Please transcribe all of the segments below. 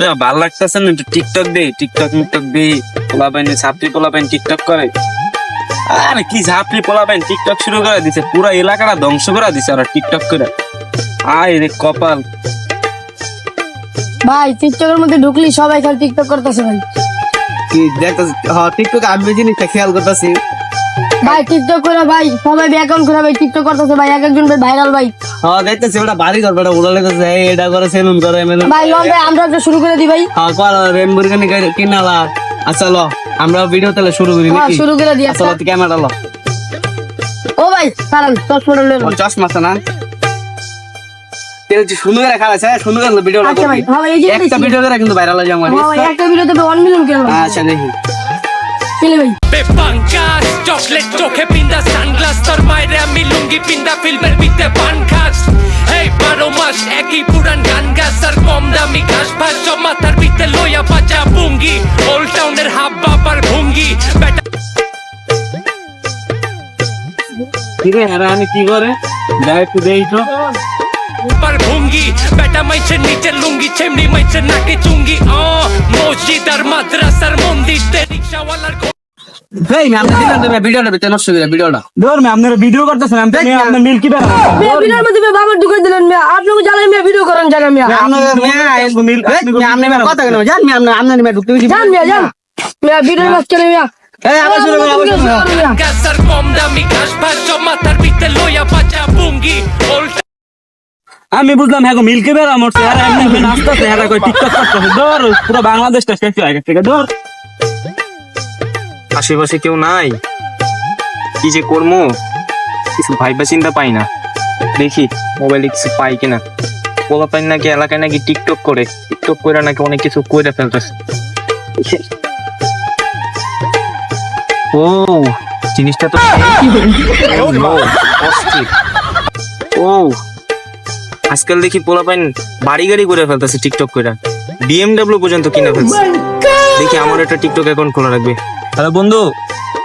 না ভালো লাগতেছে না একটু টিকটক দে টিকটক মিকটক দে পোলা পাইনি ছাত্রী পোলা পাইন টিকটক করে। আরে কি ছাত্রী পোলা পাইন টিকটক শুরু করে দিছে পুরো এলাকাটা ধ্বংস করে দিছে ওরা টিকটক করে। আয় রে কপাল। ভাই টিকটকের মধ্যে ঢুকলি সবাই খালি টিকটক করতেছে ভাই। কি দেখতেছি হ্যাঁ টিকটক আমি জিনিসটা খেয়াল করতেছি ভাই টিকটক করে ভাই সবাই অ্যাকাউন্ট করে ভাই টিকটক করতেছে ভাই এক একজন ভাই ভাইরাল ভাই। হ্যাঁ দেখতেছি ওটা বাড়ি ঘর বেটা উড়ালে গেছে এটা করে সেলুন করে এমন ভাই লন ভাই আমরা একটা শুরু করে দিই ভাই। হ্যাঁ কর রেমবুরগানি কিনালা। আচ্ছা লো আমরা ভিডিও তাহলে শুরু করি হ্যাঁ নাকি? শুরু করে দিই আচ্ছা লো ক্যামেরা লো। ও ভাই কারণ চশমাটা নাও। চশমা আছে না? সুন্দর করে খাওয়াছে সুন্দর করে ভিডিও আচ্ছা হ্যাঁ একটা ভিডিও করে কিন্তু ভাইরাল হয়ে যাবে হ্যাঁ ভাই একটা ভিডিওতে ওয়ান মিলিয়ন কেন আচ্ছা দেখি। চলে ভাই। বেপাঙ্কাস চকলেট চোখে পিন্দা সানগ্লাস তোর মায়েরে আমি লুঙ্গি পিন্দা ফিল্মের বিতে পান খাস। এই বারো মাস একই পুরান গান গাছ আর কম দামি ঘাস ফাস সব মাথার বিতে লইয়া বাজা বুঙ্গি ওল্ড টাউনের হাব বাবার ভুঙ্গি। বেটা কি রে হ্যাঁ কি করে? দেখ একটু দেই তো। বাবার ভুঙ্গি বেটা মাইছে নিচে লুঙ্গি চেমনি মাইছে নাকে চুঙ্গি। অ মসজিদ আর মাদ্রাসার মন্দির রিক্সাওয়ালার এই আমি দিলাম তুমি ভিডিওটা ভিতরে নষ্ট করে ভিডিওটা। ধর মে আপনারা ভিডিও করতেছেন আমি তো মেয়ে, আপনার মিল কি মিয়া ভিডিওর মধ্যে ভাই বাবা ঢুকে দিলেন মিয়া আপনাকে জানেন মিয়া ভিডিও করেন জানেন মিয়া। কথা কেন? জান আমি আপনার আপনার মেয়ে ঢুকতে গেছি জান মিয়া জান। মিয়া ভিডিওর মাঝ চলে মিয়া। এই আবার শুরু করো আবার শুরু করো মিয়া কম দামি ঘাস ফাস মাথার বিতে লইয়া বাজা বুঙ্গি আমি বুঝলাম হ্যাঁ মিলকে বেড়া এমনি নাচতেছে হ্যাঁ টিকটক করতেছে। ধর পুরো বাংলাদেশটা শেষ হয়ে গেছে। ধর। আশেপাশে কেউ নাই? কি যে করব কিছু ভাইবা চিন্তা পাই না। দেখি মোবাইলে কিছু পাই কিনা। বলা পাই নাকি এলাকায় নাকি টিকটক করে। টিকটক করে নাকি অনেক কিছু করে ফেলতেছে। ও জিনিসটা তো Oh। ও আজকাল দেখি পোলা পাইন বাড়ি গাড়ি করে ফেলতেছে টিকটক করে বিএমডাব্লিউ পর্যন্ত কিনে ফেলছে। দেখি আমার একটা টিকটক অ্যাকাউন্ট খোলা রাখবে। হ্যালো বন্ধু,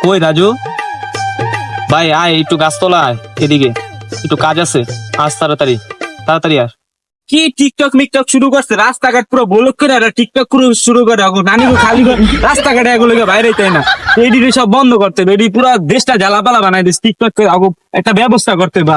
কই রাজু? ভাই, আয়, একটু গাছতলা আয় এদিকে। একটু কাজ আছে, আজ তাড়াতাড়ি তাড়াতাড়ি আস কি টিকটক মিকটক শুরু করছে? রাস্তাঘাট পুরো ব্লক করে আর টিকটক পুরো শুরু করে। এখন নানি খালি করে রাস্তাঘাটে এগুলো বাইরে তাই না। এডি সব বন্ধ করতে এডি পুরো দেশটা জ্বালাপালা বানাই দিস টিকটক করে একটা ব্যবস্থা করতে হবে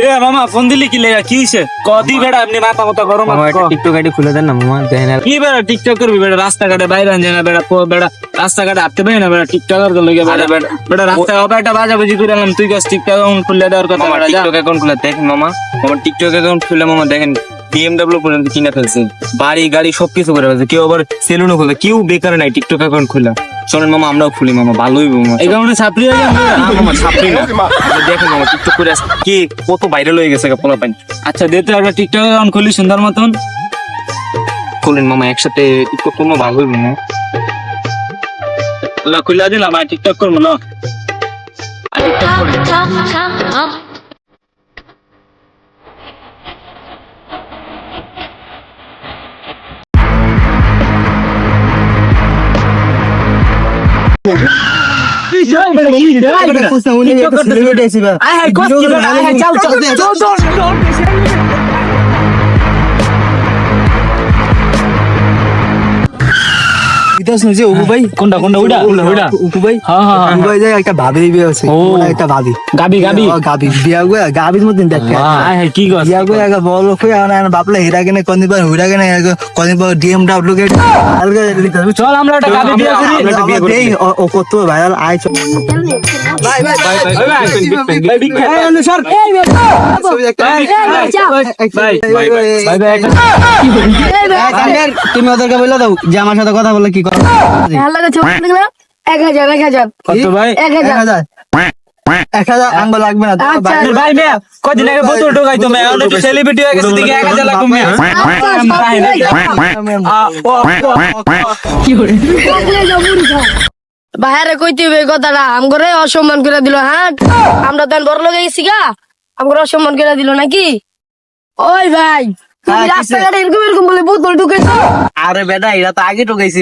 কিরে মামা ফোন দিলি কি লেগা? কি হইছে? কদি বেড়া আপনি মাথা কথা গরম একটা টিকটক আইডি খুলে দেন না মামা দেখেন না কি বেড়া টিকটক করবি বেড়া? রাস্তাঘাটে বাইরে না বেড়া? বেড়া রাস্তাঘাটে হাঁটতে পারি না বেড়া? টিকটকারগুলো বেড়া। বেড়া বেড়া রাস্তা অবা একটা বাজাবাজি করে তুই কাছ টিকটক অ্যাকাউন্ট খুলে দেওয়ার কথা মামা টিকটক অ্যাকাউন্ট খুলে দেখ মামা আমার টিকটক অ্যাকাউন্ট খুলে মামা দেখেন বিএমডাব্লিউ পর্যন্ত কিনে ফেলছে। বাড়ি গাড়ি সবকিছু করে ফেলছে। কেউ আবার সেলুনও খুলে কেউ বেকার নাই টিকটক অ্যাকাউন্ট খুলে শোনেন মামা আমরাও খুলি মামা ভালোই মামা। এই কারণে ছাত্রী হয়ে মামা ছাপড়ি না। দেখেন মামা টিকটক করে আজ কে কত ভাইরাল হয়ে গেছে পোলা পাইন আচ্ছা দে তো একটা টিকটক অ্যাকাউন্ট খুলি সুন্দর মতন। খুলেন মামা একসাথে টিকটক করব ভালোই মামা লা খুলে দিলাম আর টিকটক করব না। টিকটক করি। আয় হায় কস কি হায় চাল চল চল চল কোনটা কোনটা ওইটা ওইটা হ্যাঁ হ্যাঁ হ্যাঁ একটা ভাবি বিয়ে আছে ও। একটা ভাবি গাবি গাবি গাবি বিয়া গো গাবির মতন দেখতে আয় হায় কি কস বিয়া গো এক বড় লোক হয়ে আনা বাপলা হিরা কেনে কোন দিন হিরা কেনে কোন দিন ডিএম ডাব্লিউ কে আলগা চল আমরা একটা গাবি বিয়ে করি আমরা একটা বিয়ে করি। ও কত ভাইরাল আই চল বাই বাই বাই স্যার এই ভাই ছবি একটা এই ভাই চাপ বাই বাই বাই বাই এই ভাই তুমি ওদেরকে বলে দাও যে আমার সাথে কথা বলে কি করো ভালো লাগে ছবি দেখলে এক হাজার এক হাজার। কত ভাই? এক এক হাজার। হাজার এক হাজার আঙ্গ লাগবে না। ভাই- ভাই মেয়া কদিন আগে বোতল ঢোকাই তো মেয়া অনেক সেলিব্রিটি হয়ে গেছে দিকে এক হাজার লাখ মেয়া বাইরে কইতে হবে কথাটা। আমগরে অসম্মান করে দিল হ্যাঁ? আমরা তো বড় লোক গেছি গা। আমগরে অসম্মান করে দিল নাকি? ওই ভাই? রাস্তাঘাটে এরকম এরকম বলে বোতল ঢুকেছো আরে বেটা এরা তো আগে ঢুকাইছি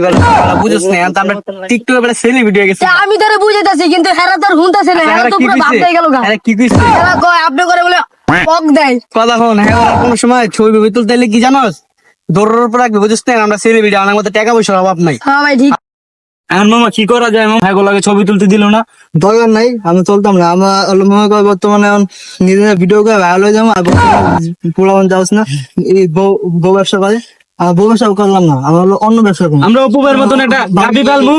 বুঝছ না আমরা টিকটকে বেটা সেলিব্রিটি হয়ে গেছি আমি তারে বুঝাইতাছি কিন্তু হেরা তার হুনতাছে না হেরা তো পুরো গেল গা। কি হেরা কয় আপনি করে বলে পক দেয়। কথা হন হ্যাঁ ওরা কোনো সময় ছবি তুলতে কি জানোস? দৌড়ের উপর রাখবি বুঝিস না আমরা সেলিব্রিটি আমার মধ্যে টাকা পয়সার অভাব নাই। হ্যাঁ ভাই ঠিক। এখন মামা কি করা যায় মামা? এগুলোকে ছবি তুলতে দিল না। দরকার নাই আমি চলতাম না। আমরা হলো মনে কর বর্তমানে এখন নিজেদের ভিডিও করে ভাইরাল হয়ে যাব আর যাওস না। এই বউ ব্যবসা করে। আর বউ ব্যবসা করলাম না আমরা হলো অন্য ব্যবসা করব আমরা অপুবের মতন একটা গাবি পালমু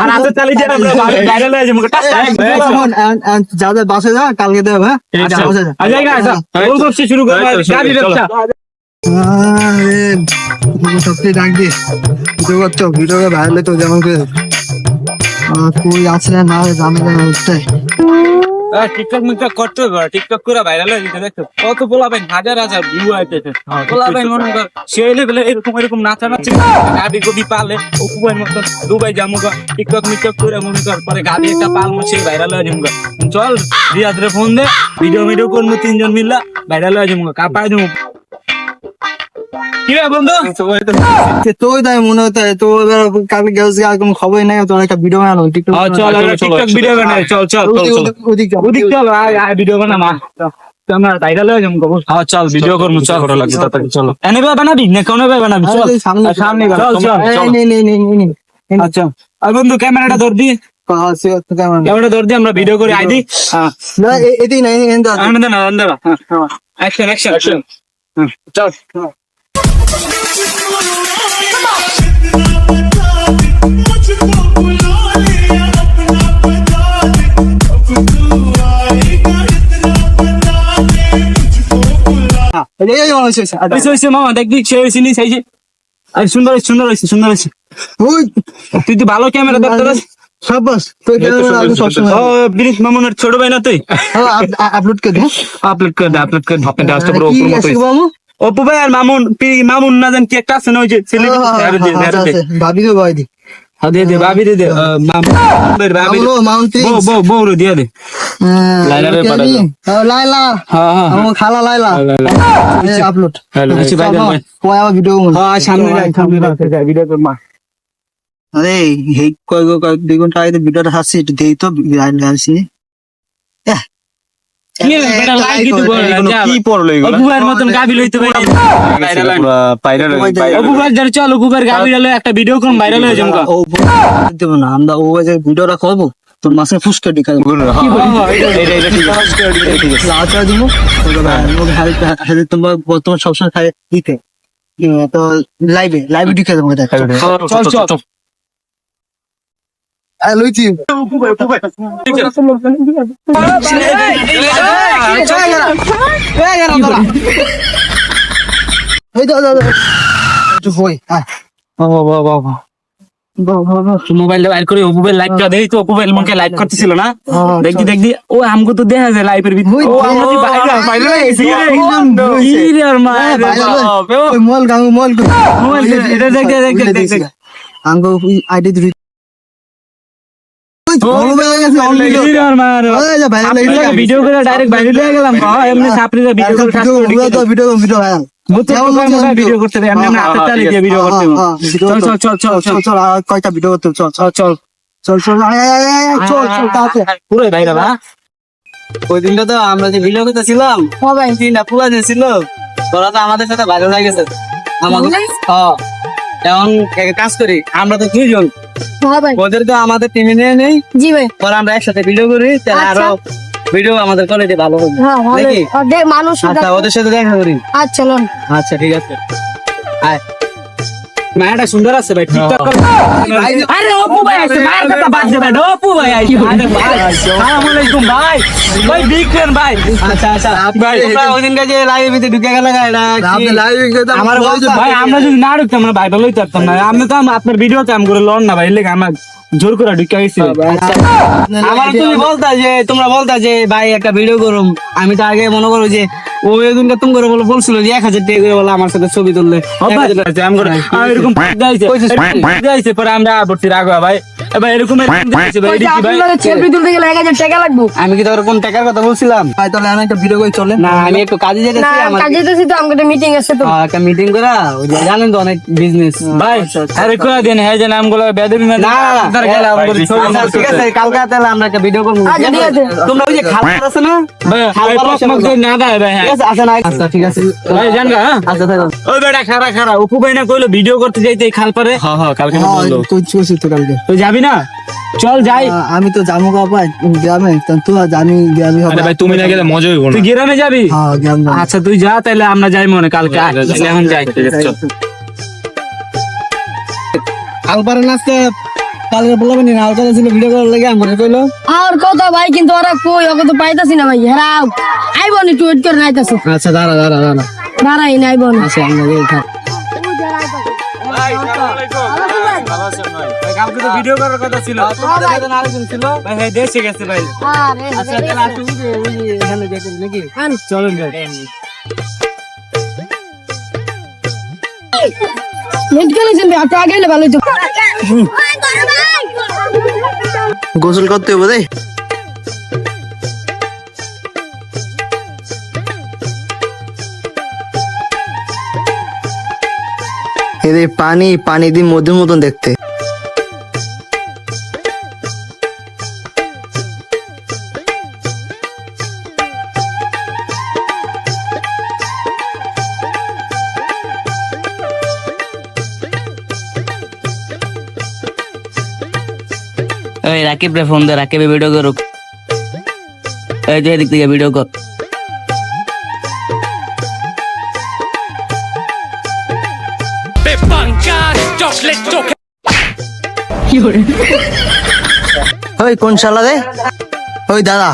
আর হাতে দিয়ে আমরা ভাইরাল হয়ে যাব। যাদের বাসে যা কালকে দেবে হ্যাঁ? আচ্ছা, আচ্ছা, এখানে ব্যবসা শুরু করব গাড়ি ব্যবসা। সত্যি ডাক দিয়ে ভিডিও করছ ভিডিও ভাইরাল তো যেমন করে কই আছে না জানি না ওটাই আহ, টিকটক মিকটক করতে হবে টিকটক করে ভাইরাল হয়ে যেতে কত পোলাবেন হাজার হাজার ভিউ আইতেছে পোলাবেন মনে কর সেই লেভেলে এরকম এরকম নাচা নাচি গাবি গবি পালে অপুবের মতন দুবাই যাব গা টিকটক মিকটক করে মনে কর পরে গাবি একটা পালমু সেই ভাইরাল হয়ে যাব। চল রিয়াদ রে ফোন দে ভিডিও ভিডিও করব তিনজন মিললা ভাইরাল হয়ে যাব গা। কাপাই দেবো বন্ধু? সে তাই মনে হতো তো এবার কালকে গেছে আর কোনো খবর নাই তোর একটা ভিডিও বানানো টিকটক চল আমরা টিকটক ভিডিও বানাই চল চল চল চল। ওদিক চল আয় আয় ভিডিও বানা মা। আমরা ভাইরাল হয়ে যাব কবো হ্যাঁ চল ভিডিও করব চল করা লাগবে তাড়াতাড়ি চলো। এনে ভাই বানাবি? না কোন ভাই বানাবি? চল। সামনে সামনে চল চল, চল চল। নে নে নে আচ্ছা। আর বন্ধু ক্যামেরাটা ধর দি। হ্যাঁ ধর দি আমরা ভিডিও করে আইদি হ্যাঁ। না এ- এদিক নাই এদিক নাই না না। অ্যাকশন অ্যাকশন অ্যাকশন চল। সুন্দর হইছে, সুন্দর সুন্দর ওই। তুই তো ভালো ক্যামেরা ছোট ভাই না তুই? আপলোড করে দে। আপলোড করে দে আপলোড করে অপু ভাই আর মামুন মামুন না জান কি একটা আছে না ওই যে সেলিব্রিটি ভাবি তো ভাই দি হ্যাঁ দে দে ভাবি দে দে মামুন ভাবি দে। মামুন বউ বউ বউ রে দিয়ে দে লাইলারে পাঠা দাও। লাইলা হ্যাঁ হ্যাঁ আমার খালা লাইলা আপলোড আচ্ছা ভাই কয় আমার ভিডিও হ্যাঁ সামনে যাই সামনে যাই ভিডিও কর মা আরে এই কয় গো কয় দুই ঘণ্টা আগে ভিডিওটা হাসি একটু দেই তো আসি কি একটা ভিডিও করুন ভাইরাল হয়ে যাব ও দেবো না আমরা ও ভিডিওটা করব তোর মাসে ফুসকা দিব তোমার তোমার সবসময় খাই দিতে তো লাইভে লাইভে ঢুকে দেবো চল চল লইছি মোবাইল করে দেই তো ভাই মনকে লাইভ করতেছিল না? হ্যাঁ, দেখি দেখি। ও আমগো তো দেখা যায় লাইভের ভিতরে। ও আমরা বাইরে বাইরে রে হ্যাঁ, গাঙ্গ মোবাইল এটা দেখ দেখ দেখ দেখ। ID video. ওই যা ভাইরাল গেছে ভিডিও করে ডাইরেক্ট বাইরে লয়ে গেলাম এমনি সাপড়িরা ভিডিও করে video video video video viral video করতে এমনি এমনি হাতে চালিয়ে দিয়ে ভিডিও করতে চল চল চল চল চল চল। কয়টা ভিডিও করতে চল চল। চল চল। চল চল আয়, আয়, আয়, আয়, আয়, চল চল পুরো ভাইরা বা ওই দিনটা তো আমরা যে ভিডিও করতেছিলাম হ্যাঁ ভাই দিনটা পুরা যে ছিল। তোরা তো আমাদের সাথে ভালো হয়ে গেছে। আমাদের হ্যাঁ। এখন কাজ করি আমরা তো দুইজন। ভাই ওদের তো আমাদের টিমে নিয়ে নেই। জি ভাই। পরে আমরা একসাথে ভিডিও করি তাহলে আচ্ছা। আরও ভিডিও আমাদের কলেজে ভালো হবে। হ্যাঁ নাকি? মানুষ আচ্ছা ওদের সাথে দেখা করি। আচ্ছা চলুন আচ্ছা ঠিক আছে। মায়াটা সুন্দর আছে ভাই ঠিকঠাক করে আরে অপু ভাই আছে। মায়ের কথা বাদ দে ভাই অপু ভাই আছে আরে ভাই আসসালামু আলাইকুম ভাই। ভাই বিক্রেন ভাই। আচ্ছা আচ্ছা। ভাই, তোমরা ওই দিনকে যে লাইভে ভিতরে ঢুকে গেল এটা কি? আমার ভাই আমরা যদি না ঢুকতাম না ভাই ভালোই পারতাম না। আমি তো আপনার ভিডিও কাম করে লড় না ভাই লেগে আমার জোর করে ঢুকে গেছি আমার তুমি বলতা যে তোমরা বলতা যে ভাই একটা ভিডিও করুম। আমি তো আগে মনে করো যে ও একদিনকে তুমি করে বলে বলছিল যে এক হাজার টাকা করে বলে আমার সাথে ছবি তুললে। এরকম পরে আমরা ভর্তির রাখবা ভাই। ভাই এরকম আমি কি তোর কোন টাকার কথা বলছিলাম? তাহলে আমি একটা ভিডিও করে চলে না আমি একটু কাজে যেতেছি আমার কাজে যেতেছি তো আমাকে মিটিং আছে তো। একটা মিটিং করা? জানেন তো অনেক বিজনেস ভাই আরে কোয়া দেন হ্যাঁ যে নামগুলো বেদবি না না না, না তার গেলে আমাদের ছবি ঠিক আছে কালকে তাহলে আমরা একটা ভিডিও করব। ঠিক আছে। তোমরা ওই যে খাবার আছে না? ভাই খাল ভাই পাড়া পক মক সব- করে না দেয় ভাই ঠিক আছে আচ্ছা না আচ্ছা ঠিক আছে। ভাই জান গা? আচ্ছা থাকো। ওই বেটা খারা খারা অপু না কইলো ভিডিও করতে যাইতে খাল পারে হ্যাঁ হ্যাঁ কালকে হ্যাঁ, করছি তো কালকে। তুই যাবি না? চল যাই। আমি তো যাব বাবা গ্রামে। তো তুই জানি গ্রামে হবে। ভাই তুমি না গেলে মজা হইব তুই গ্রামে যাবি? হ্যাঁ গ্রাম। আচ্ছা তুই যা তাহলে আমরা যাই মনে কালকে। আয়, এখন যাই। আলপারে নাচতে কালকে বললাম না ছিল ভিডিও করার লাগে আমার কইলো। আর কথা ভাই কিন্তু ওরা কই ওকে তো পাইতাছি না ভাই হেরাও। আইব নি টুইট করে নাইতাছে। আচ্ছা দাঁড়া দাঁড়া দাঁড়া। দাঁড়াই না আইব না। আচ্ছা আমরা কালকে তো ভিডিও করার কথা ছিল। ভাই দেশে গেছে ভাই। আচ্ছা তাহলে আসুন যে ওই যে এখানে যেতে নাকি? চলুন ভাই। ভালো হতো গোসল করতে হবে রে। এদের পানি পানি দিয়ে মধুর মতন দেখতে। ওই রাকিব রে ফোন দে, রাকিবে ভিডিও করুক। এই যে এদিক থেকে ভিডিও কর। ওই কোন শালা রে? ওই দাদা।